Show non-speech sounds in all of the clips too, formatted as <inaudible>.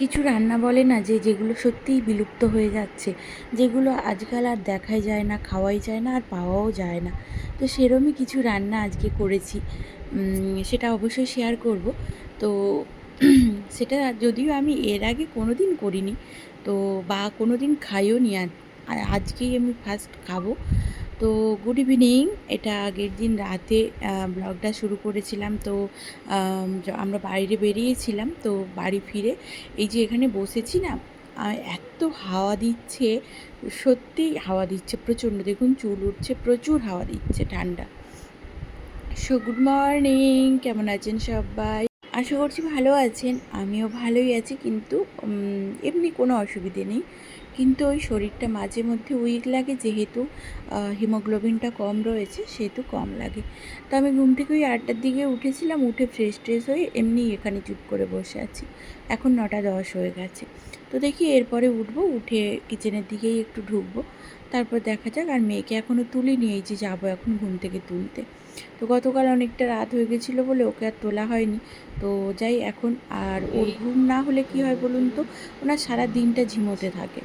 কিছু রান্না বলে না যে, যেগুলো সত্যিই বিলুপ্ত হয়ে যাচ্ছে। যেগুলো আজকাল আর দেখাই যায় না, খাওয়াই যায় না আর পাওয়াও যায় না। তো সেরমই কিছু রান্না আজকে করেছি। সেটা অবশ্যই শেয়ার করব। তো <clears throat> সেটা যদিও আমি এর আগে কোনো দিন করিনি। তো বা কোনো দিন খাইও নি আজকেই আমি ফার্স্ট খাব। তো গুড ইভিনিং এটা আগের দিন রাতে ব্লগটা শুরু করেছিলাম। তো আমরা বাইরে বেরিয়েছিলাম, তো বাড়ি ফিরে এই যে এখানে বসেছি না এত হাওয়া দিচ্ছে সত্যি হাওয়া দিচ্ছে, প্রচণ্ড। দেখুন, চুল উঠছে, প্রচুর হাওয়া দিচ্ছে, ঠান্ডা। সো গুড মর্নিং কেমন আছেন সবাই? আশা করছি ভালো আছেন। আমিও ভালোই আছি কিন্তু এমনি কোনো অসুবিধে নেই। কিন্তু ওই শরীরটা মাঝে মধ্যে উইক লাগে যেহেতু হিমোগ্লোবিনটা কম রয়েছে সেহেতু কম লাগে। তো আমি ঘুম থেকে ওই আটটার দিকে উঠেছিলাম, উঠে ফ্রেশ ট্রেশ হয়ে এমনি এখানে চুপ করে বসে আছি। এখন নটা দশ হয়ে গেছে। তো দেখি এরপরে উঠবো, উঠে কিচেনের দিকেই একটু ঢুকবো। তারপর দেখা যাক, আর মেয়েকে এখনও তুলিনি এই যে যাব এখন ঘুম থেকে তুলতে। তো গতকাল অনেকটা রাত হয়ে গেছিল বলে ওকে আর তোলা হয়নি। তো যাই, এখন আর ওর ঘুম না হলে কি হয় বলুন তো? ওনার সারা দিনটা ঝিমোতে থাকে।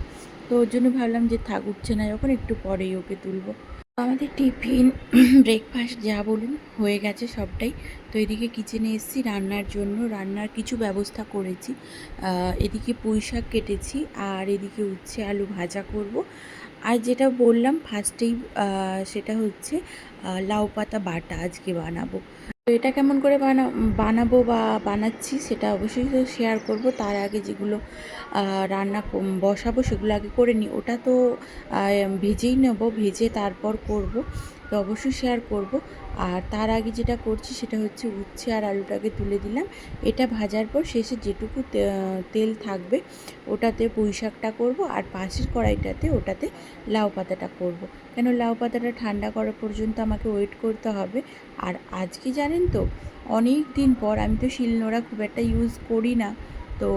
তো ওর জন্য ভাবলাম যে থাক, উঠছে না যখন, একটু পরেই ওকে তুলবো। আমাদের টিফিন ব্রেকফাস্ট যা বলুন, হয়ে গেছে সবটাই। তো এদিকে কিচেনে এসেছি, রান্নার জন্য রান্নার কিছু ব্যবস্থা করেছি। এদিকে পুঁই শাক কেটেছি, আর এদিকে উচ্ছে আলু ভাজা করব। আর যেটা বললাম ফার্স্টেই সেটা হচ্ছে লাউ পাতা বাটা আজকে বানাবো। তো এটা কেমন করে বানা, বানাবো বা বানাচ্ছি সেটা অবশ্যই তো শেয়ার করব। তার আগে যেগুলো রান্না বসাবো সেগুলো আগে করে নিই। ওটা তো ভেজেই নেব, ভেজে তারপর করব। তো অবশ্যই শেয়ার করব। আর তার আগে যেটা করছি সেটা হচ্ছে উচ্ছে আর আলুটাকে তুলে দিলাম। এটা ভাজার পর শেষে যেটুকু তেল থাকবে, ওটাতে পুঁই শাকটা করব। আর পাশের কড়াইটাতে ওটাতে লাউ পাতাটা করব। কেন লাউ পাতাটা ঠান্ডা করা পর্যন্ত আমাকে ওয়েট করতে হবে? আর আজকে জানেন তো? অনেক দিন পর আমি তো শিলনোড়া খুব একটা ইউজ করি না। তো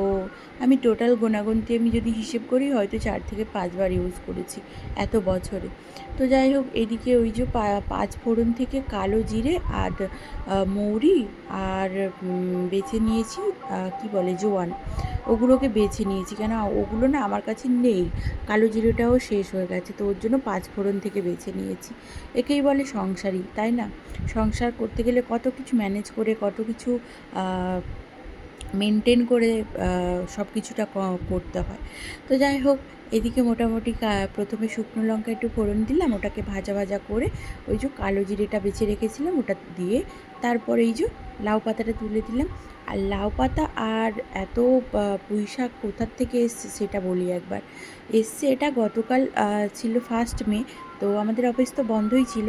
আমি টোটাল গোনাগুনতি আমি যদি হিসেব করি, হয়তো চার থেকে পাঁচবার ইউজ করেছি এত বছরে। তো যাই হোক, এদিকে ওই যে পাঁচ ফোড়ন থেকে কালো জিরে আর মৌরি আর বেছে নিয়েছি কি বলে জোয়ান। ওগুলোকে বেছে নিয়েছি কেন, ওগুলো না আমার কাছে নেই। কালো জিরেটাও শেষ হয়ে গেছে, তো ওর জন্য পাঁচ ফোড়ন থেকে বেছে নিয়েছি। একেই বলে সংসারই, তাই না? সংসার করতে গেলে কত কিছু ম্যানেজ করে, কত কিছু মেনটেন করে সব কিছুটা করতে হয়। তো যাই হোক, এদিকে মোটামুটি প্রথমে শুকনো লঙ্কা একটু ফোড়ন দিলাম, ওটাকে ভাজা ভাজা করে ওই যে কালো জিরেটা বেছে রেখেছিলাম, ওটা দিয়ে তারপরে এই যে লাউ পাতাটা তুলে দিলাম। আর লাউ পাতা আর এত পুঁই শাক কোথার থেকে এসছে সেটা বলি একবার। এসছে এটা গতকাল ছিল ফার্স্ট মে, তো আমাদের অফিস তো বন্ধই ছিল।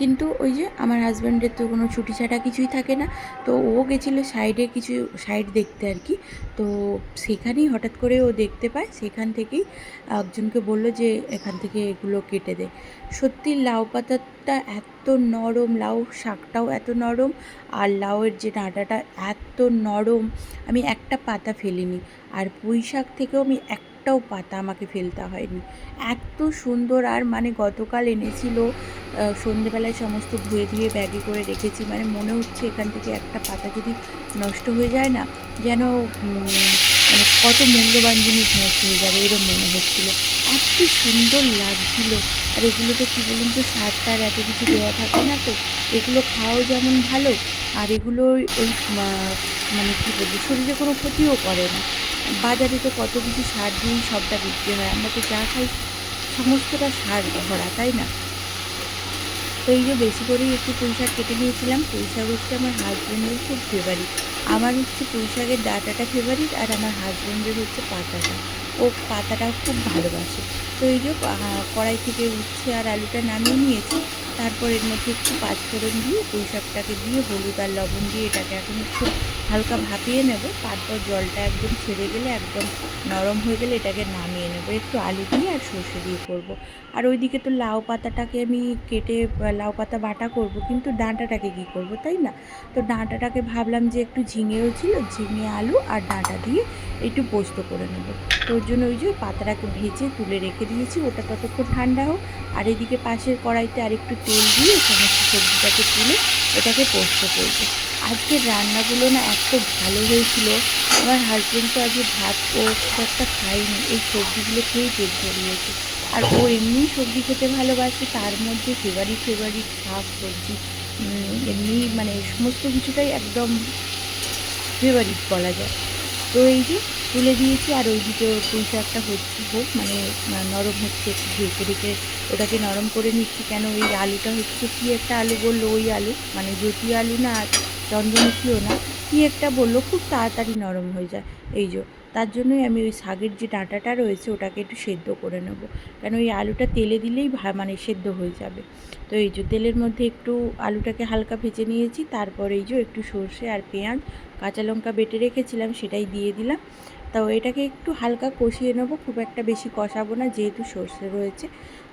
কিন্তু ওই যে আমার হাজব্যান্ডের তো কোনো ছুটি ছাটা কিছুই থাকে না। তো ও গেছিল সাইডে কিছু সাইড দেখতে আর কি। তো সেখানেই হঠাৎ করে ও দেখতে পায়। সেখান থেকেই একজনকে বলল যে এখান থেকে এগুলো কেটে দে। সত্যি লাউ পাতাটা এত নরম, লাউ শাকটাও এত নরম আর লাউয়ের যে ডাঁটাটা এত নরম, আমি একটা পাতা ফেলিনি। আর পুঁই শাক থেকেও আমি একটাও পাতা আমাকে ফেলতে হয়নি। এত সুন্দর আর মানে গতকাল এনেছিল সন্ধেবেলায় সমস্ত ধুয়ে ধুয়ে ব্যাগে করে রেখেছি। মানে মনে হচ্ছে এখান থেকে একটা পাতা যদি নষ্ট হয়ে যায় না, যেন মানে কত মূল্যবান জিনিস নষ্ট হয়ে যাবে এরকম মনে হচ্ছিল। এত সুন্দর লাগছিল। আর এগুলোতে কী বলুন তো সার টার এত কিছু দেওয়া থাকে না তো, এগুলো খাওয়াও যেমন ভালো, আর এগুলো ওই মানে কী বলব, শরীরে কোনো ক্ষতিও করে না। বাজারে তো কত কিছু সার দিয়েই সবটা বিক্রি হয়, আমরা তো যা খাই, সমস্তটা সার ভরা, তাই না? তো এই যে বেশি করেই একটু পুঁই শাক কেটে নিয়েছিলাম। পুঁই শাক হচ্ছে আমার হাজব্যান্ডের খুব ফেভারিট আমার হচ্ছে পুঁই শাকের ডাটাটা ফেভারিট আর আমার হাজব্যান্ডের হচ্ছে পাতাটা। ও পাতাটা খুব ভালোবাসে। তো এই যে কড়াই থেকে উচ্ছে আর আলুটা নামিয়ে নিয়েছি। তারপর এর মধ্যে একটু পাঁচফোড়ন দিয়ে পুঁই শাকটাকে দিয়ে হলুদ আর লবণ দিয়ে এটাকে এখন একটু হালকা ভাপিয়ে নেব, তারপর জলটা একদম ছেড়ে গেলে, একদম নরম হয়ে গেলে এটাকে নামিয়ে নেব। একটু আলু দিয়ে আর সর্ষে দিয়ে করব। আর ওইদিকে তো লাউ পাতাটাকে আমি কেটে লাউ পাতা বাটা করব, কিন্তু ডাঁটাটাকে কি করব, তাই না? তো ডাঁটাটাকে ভাবলাম যে একটু ঝিঙেও ছিল, ঝিঙে আলু আর ডাঁটা দিয়ে একটু পোস্ত করে নেব। তো ওর জন্য ওই যে পাতাটাকে ভেজে তুলে রেখে দিয়েছি, ওটা ততক্ষণ ঠান্ডা হোক। আর এদিকে পাশের কড়াইতে আর একটু তেল দিয়ে সমস্ত সবজিটাকে তুলে এটাকে পোস্ত করব। আজকের রান্নাগুলো না এত ভালো হয়েছিল। আমার হাজবেন্ড তো আজকে ভাত ও খুব একটা খায়নি। এই সবজিগুলো খেয়েই পেট ভরিয়েছে আর ও এমনিই সবজি খেতে ভালোবাসে, তার মধ্যে ফেভারিট ফেভারিট শাক, সবজি এমনি মানে সমস্ত কিছুটাই একদম ফেভারিট বলা যায়। তো এই যে তুলে দিয়েছি, আর ওই ওইদিকে পুঁই শাকটা হচ্ছে হোক মানে নরম হচ্ছে, একটু ঢেকে ঢেকে ওটাকে নরম করে নিচ্ছি। কেন? ওই আলুটা হচ্ছে কি একটা আলু বলল? ওই আলু মানে জ্যোতি আলু না চন্দ্রমুখীও না, কি একটা বলল, খুব তাড়াতাড়ি নরম হয়ে যায়। এই যে, তার জন্যই আমি ওই শাকের যে ডাঁটাটা রয়েছে, ওটাকে একটু সেদ্ধ করে নেব। কেন ওই আলুটা তেলে দিলেই মানে সেদ্ধ হয়ে যাবে। তো এই যে, তেলের মধ্যে একটু আলুটাকে হালকা ভেজে নিয়েছি, তারপর এই যে, একটু সর্ষে আর পেঁয়াজ, কাঁচা লঙ্কা বেটে রেখেছিলাম, সেটাই দিয়ে দিলাম। তো এটাকে একটু হালকা কষিয়ে নেব, খুব একটা বেশি কষাবো না, যেহেতু সর্ষে রয়েছে।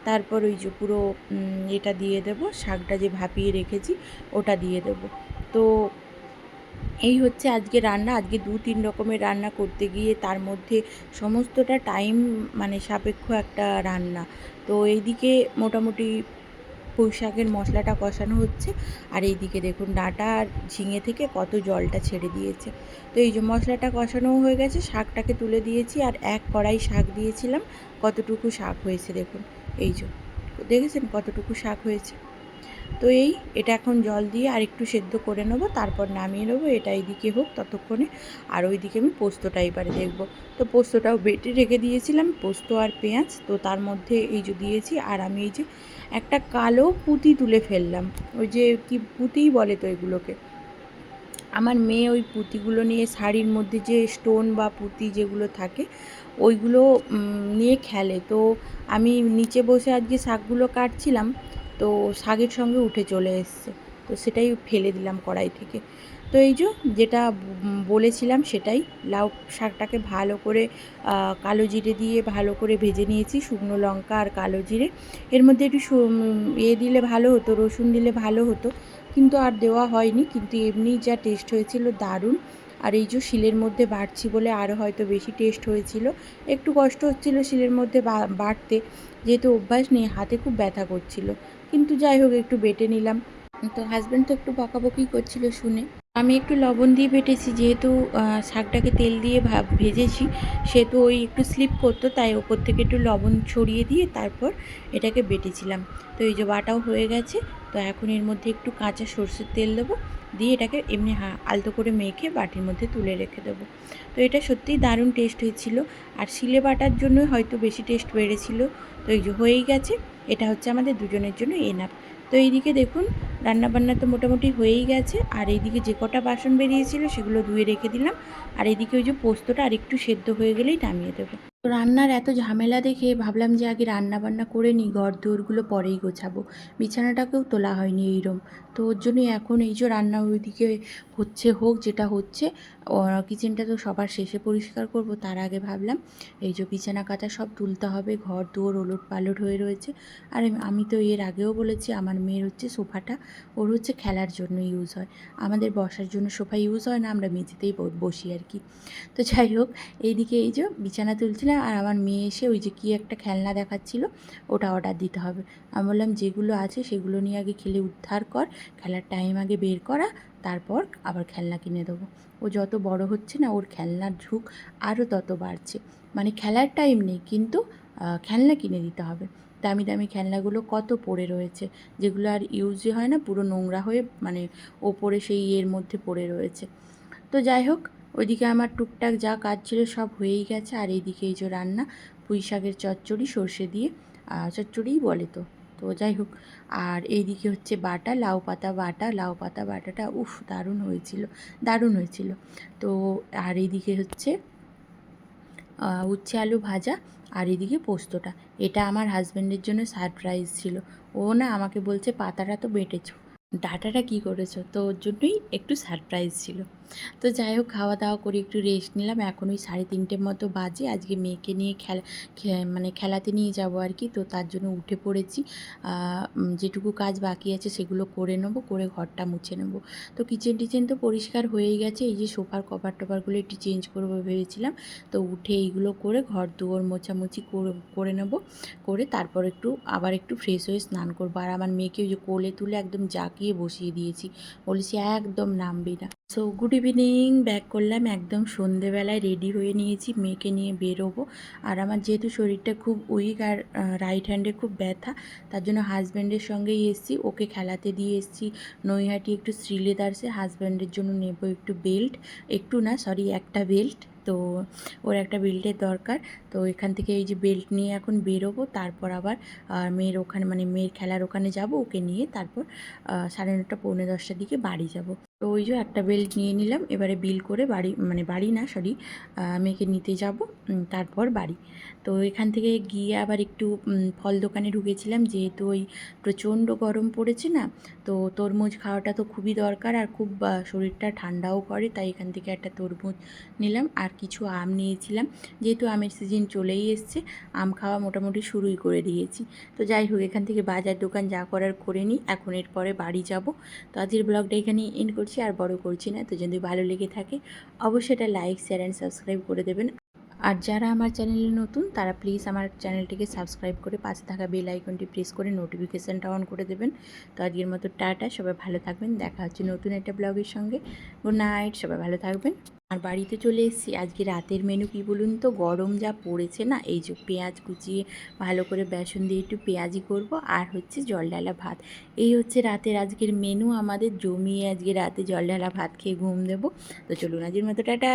তারপর ওই যে পুরো এটা দিয়ে দেবো, শাকটা যে ভাপিয়ে রেখেছি, ওটা দিয়ে দেবো। তো এই হচ্ছে আজকে রান্না। আজকে দু তিন রকমের রান্না করতে গিয়ে তার মধ্যে সমস্তটা টাইম মানে সাপেক্ষ একটা রান্না। তো এইদিকে মোটামুটি পুঁই শাকের মশলাটা কষানো হচ্ছে। আর এইদিকে দেখুন ডাঁটা আর ঝিঙে থেকে কত জলটা ছেড়ে দিয়েছে। তো এই যে মশলাটা কষানোও হয়ে গেছে, শাকটাকে তুলে দিয়েছি আর এক কড়াই শাক দিয়েছিলাম। কতটুকু শাক হয়েছে দেখুন। এই যে, দেখেছেন কতটুকু শাক হয়েছে? তো এই, এটা এখন জল দিয়ে আর একটু সেদ্ধ করে নেব, তারপর নামিয়ে নেব, এটা এইদিকে হোক ততক্ষণে। আর ওইদিকে আমি পোস্তটা এবারে দেখব। তো পোস্তটাও বেটে রেখে দিয়েছিলাম, পোস্ত আর পেঁয়াজ। তো তার মধ্যে এই যে দিয়েছি, আর আমি এই যে একটা কালো পুঁতি তুলে ফেললাম। ওই যে কি পুঁতিই বলে তো এগুলোকে? আমার মেয়ে ওই পুঁতিগুলো নিয়ে শাড়ির মধ্যে যে স্টোন বা পুঁতি যেগুলো থাকে, ওইগুলো নিয়ে খেলে। তো আমি নিচে বসে আজকে শাকগুলো কাটছিলাম তো শাকের সঙ্গে উঠে চলে এসছে। তো সেটাই ফেলে দিলাম কড়াই থেকে। তো এই যে যেটা বলেছিলাম সেটাই লাউ শাকটাকে ভালো করে কালো জিরে দিয়ে ভালো করে ভেজে নিয়েছি, শুকনো লঙ্কা আর কালো জিরে। এর মধ্যে একটু এ দিলে ভালো হতো, রসুন দিলে ভালো হতো। কিন্তু আর দেওয়া হয়নি, কিন্তু এমনি যা টেস্ট হয়েছিল দারুণ। আর এই যে শিলের মধ্যে বাড়ছি বলে আরও হয়তো বেশি টেস্ট হয়েছিল। একটু কষ্ট হচ্ছিল শিলের মধ্যে বাড়তে। যেহেতু অভ্যাস নেই, হাতে খুব ব্যথা করছিল। কিন্তু যাই হোক, একটু বেটে নিলাম। তো হাজব্যান্ড তো একটু বকাবকি করছিল শুনে। আমি একটু লবণ দিয়ে বেটেছি, যেহেতু শাকটাকে তেল দিয়ে ভেজেছি সেহেতু ওই একটু স্লিপ করতো, তাই ওপর থেকে একটু লবণ ছড়িয়ে দিয়ে তারপর এটাকে বেটেছিলাম। তো এই যে বাটাও হয়ে গেছে, তো এখন এর মধ্যে একটু কাঁচা সর্ষের তেল দেবো, দিয়ে এটাকে এমনি হা, আলতো করে মেখে বাটির মধ্যে তুলে রেখে দেবো। তো এটা সত্যিই দারুণ টেস্ট হয়েছিল, আর শিলে বাটার জন্যই হয়তো বেশি টেস্ট বেড়েছিল। তো এই যে হয়েই গেছে, এটা হচ্ছে আমাদের দুজনের জন্য এনাফ। তো এইদিকে দেখুন, রান্নাবান্না তো মোটামুটি হয়েই গেছে। আর এইদিকে যে কটা বাসন বেরিয়েছিল সেগুলো ধুয়ে রেখে দিলাম। আর এইদিকে ওই যে পোস্তটা আর একটু সেদ্ধ হয়ে গেলেই নামিয়ে দেবো। রান্নার এত ঝামেলা দেখে ভাবলাম যে আগে রান্না বান্না করে নিই ঘর দুয়ারগুলো পরেই গোছাবো। বিছানাটাকেও তোলা হয়নি এইরম। তো ওর জন্যই এখন এই যে রান্না ওইদিকে হচ্ছে হোক, যেটা হচ্ছে কিচেনটা তো সবার শেষে পরিষ্কার করব, তার আগে ভাবলাম এই যে বিছানা কাটা সব তুলতে হবে ঘর দুয়ার ওলট পালট হয়ে রয়েছে। আর আমি- তো এর আগেও বলেছি, আমার মেয়ের হচ্ছে সোফাটা, ওর হচ্ছে খেলার জন্য ইউজ হয়। আমাদের বসার জন্য সোফা ইউজ হয় না, আমরা মেঝেতেই বসি আর কি। তো যাই হোক, এইদিকে এই যে বিছানা তুলছিলাম আর আমার মেয়ে এসে ওই যে কী একটা খেলনা দেখাচ্ছিল, ওটা অর্ডার দিতে হবে। আমি বললাম, যেগুলো আছে সেগুলো নিয়ে আগে খেলে উদ্ধার কর, খেলার টাইম আগে বের করা, তারপর আবার খেলনা কিনে দেবো। ও যত বড় হচ্ছে না, ওর খেলনার ঝুঁক আরও তত বাড়ছে। মানে খেলার টাইম নেই, কিন্তু খেলনা কিনে দিতে হবে। দামি দামি খেলনাগুলো কত পড়ে রয়েছে, যেগুলো আর ইউজই হয় না, পুরো নোংরা হয়ে মানে ওপরে সেই ইয়ের মধ্যে পড়ে রয়েছে। তো যাই হোক ওইদিকে আমার টুকটাক যা কাজ ছিল সব হয়েই গেছে। আর এইদিকে এই যে রান্না, পুঁই শাকের চচ্চড়ি, সর্ষে দিয়ে চচ্চড়িই বলে তো। তো যাই হোক, আর এইদিকে হচ্ছে বাটা, লাউ পাতা বাটা, লাউ পাতা বাটাটা উফ, দারুণ হয়েছিল দারুণ হয়েছিল। তো আর এইদিকে হচ্ছে উচ্ছে আলু ভাজা আর এদিকে পোস্তটা। এটা আমার হাজব্যান্ডের জন্য সারপ্রাইজ ছিল। ও না আমাকে বলছে, পাতাটা তো বেটেছো, ডাটাটা কী করেছ? তো ওর জন্যই একটু সারপ্রাইজ ছিল। তো যাই হোক খাওয়া দাওয়া করে একটু রেস্ট নিলাম। এখন ওই সাড়ে তিনটের মতো বাজে। আজকে মেয়েকে নিয়ে খেলা মানে খেলাতে নিয়ে যাব আর কি। তো তার জন্য উঠে পড়েছি। যেটুকু কাজ বাকি আছে সেগুলো করে নেব, করে ঘরটা মুছে নেব। তো কিচেন টিচেন তো পরিষ্কার হয়েই গেছে। এই যে সোফার কভার টভারগুলো একটু চেঞ্জ করব ভেবেছিলাম। তো উঠে এইগুলো করে ঘর দুয়ার মোছামুছি করে নেব। করে তারপর একটু, আবার একটু ফ্রেশ হয়ে স্নান করব। আর আমার মেয়েকে ওই যে কোলে তুলে একদম জাকিয়ে বসিয়ে দিয়েছি। বলেছি, একদম নামবি না। সো গুড ইভিনিং ব্যাক করলাম একদম সন্ধেবেলায় রেডি হয়ে নিয়েছি, মেয়েকে নিয়ে বেরোবো। আর আমার যেহেতু শরীরটা খুব উইক আর রাইট হ্যান্ডে খুব ব্যথা, তার জন্য হাজব্যান্ডের সঙ্গেই এসেছি। ওকে খেলাতে দিয়ে এসেছি। নৈহাটি একটু শ্রীলেদার্সে হাজব্যান্ডের জন্য নেব একটু বেল্ট একটু না সরি একটা বেল্ট তো ওর একটা বেল্টের দরকার। তো এখান থেকে এই যে বেল্ট নিয়ে এখন বেরোবো, তারপর আবার মেয়ের ওখানে মানে মেয়ের খেলার ওখানে যাব, ওকে নিয়ে তারপর সাড়ে নটা, পৌনে দশটার দিকে বাড়ি যাব। তো ওই যে একটা বেল্ট নিয়ে নিলাম, এবারে বিল করে বাড়ি মানে বাড়ি না, সরি মেয়েকে নিতে যাব তারপর বাড়ি। তো এখান থেকে গিয়ে আবার একটু ফল দোকানে ঢুকেছিলাম, যেহেতু ওই প্রচণ্ড গরম পড়েছে না, তো তরমুজ খাওয়াটা তো খুবই দরকার, আর খুব শরীরটা ঠান্ডাও করে, তাই এখান থেকে একটা তরমুজ নিলাম, আর কিছু আম নিয়েছিলাম। যেহেতু আমের সিজন চলেই এসছে, আম খাওয়া মোটামুটি শুরুই করে দিয়েছি। তো যাই হোক, এখান থেকে বাজার দোকান যা করার করে নিই। এখন এরপরে বাড়ি যাব। তো আজকের ব্লগটা এখানে এন্ড করছি, আর বড় করছি না। তো যদি ভালো লেগে থাকে, অবশ্যই এটা লাইক শেয়ার অ্যান্ড সাবস্ক্রাইব করে দেবেন। আর যারা আমার চ্যানেলে নতুন, তারা প্লিজ আমার চ্যানেলটিকে সাবস্ক্রাইব করে পাশে থাকা বেল আইকনটি প্রেস করে নোটিফিকেশানটা অন করে দেবেন। তো আজকের মতো টাটা, সবাই ভালো থাকবেন। দেখা হচ্ছে নতুন একটা ব্লগের সঙ্গে। গুড নাইট সবাই ভালো থাকবেন। আর বাড়িতে চলে এসেছি। আজকে রাতের মেনু কি বলুন তো? গরম যা পড়েছে না? এই যে পেঁয়াজ কুচিয়ে ভালো করে বেসন দিয়ে একটু পেঁয়াজি করব। আর হচ্ছে জল ডালা ভাত। এই হচ্ছে রাতের আজকের মেনু আমাদের। জমিয়ে আজকে রাতে জল ঢালা ভাত খেয়ে ঘুম দেবো। তো চলুন আজকের মতো, টাটা!